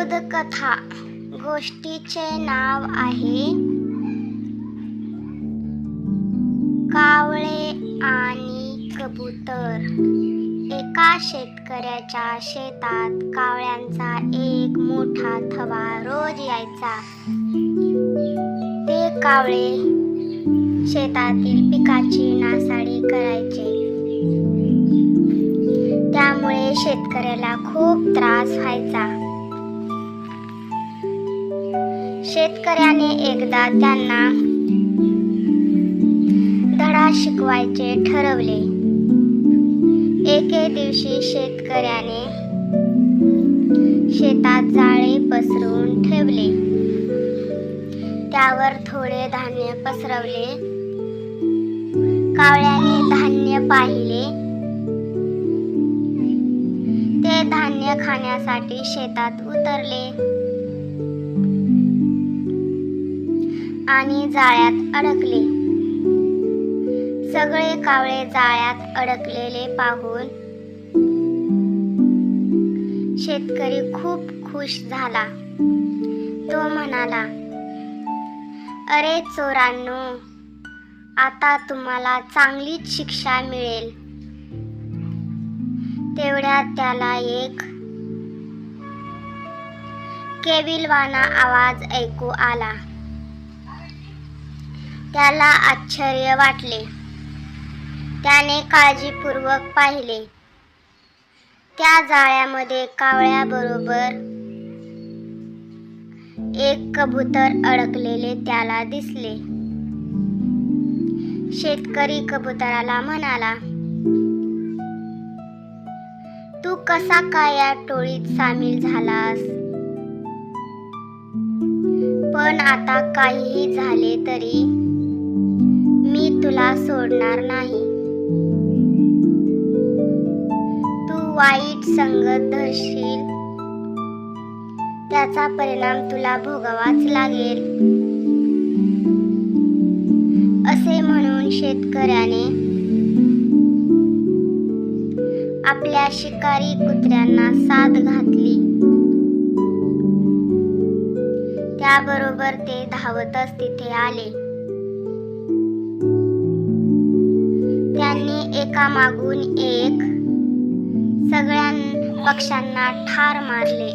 बोधकथा गोष्टीचे नाव आहे कावळे आणि कबूतर. एका शेतकऱ्याच्या शेतात कावळ्यांचा एक मोठा थवा रोज यायचा. ते कावळे शेतातील पिकाची नासाडी करायचे. त्यामुळे शेतकऱ्याला खूप त्रास व्हायचा. शेतकऱ्याने एकदा त्यांना धडा शिकवायचे ठरवले. एके दिवशी शेतकऱ्याने शेतात जाळे पसरून ठेवले. त्यावर थोडे धान्य पसरवले. कावळ्याने धान्य पाहिले. ते धान्य खाण्यासाठी शेतात उतरले. आणि जाळ्यात अडकले. सगळे कावळे जाळ्यात अडकलेले पाहून शेतकरी खूप खुश झाला. तो म्हणाला अरे चोरांनो आता तुम्हाला चांगलीच शिक्षा मिळेल. तेवढ्यात त्याला एक केविलवाना आवाज ऐकू आला. त्याला आश्चर्य वाटले. त्याने काळजीपूर्वक पाहिले. त्या जाळ्यामध्ये कावळ्याबरोबर एक कबूतर अडकलेले त्याला दिसले. शेतकरी कबुतराला म्हणाला तू कसा काय या टोळीत सामील झालास? पण आता काहीही झाले तरी तुला सोडणार नाही. तू वाईट संगत धरशील. त्याचा परिणाम तुला भोगावाच लागेल. असे म्हणून शेतकऱ्याने आपल्या शिकारी कुत्र्यांना साथ घातली. त्याबरोबर ते धावतच तिथे आले. एकामागून एक. सगळ्या पक्षांना ठार मारले.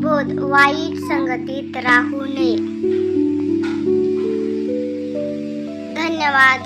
बोध वाईट संगतीत राहू नये. धन्यवाद.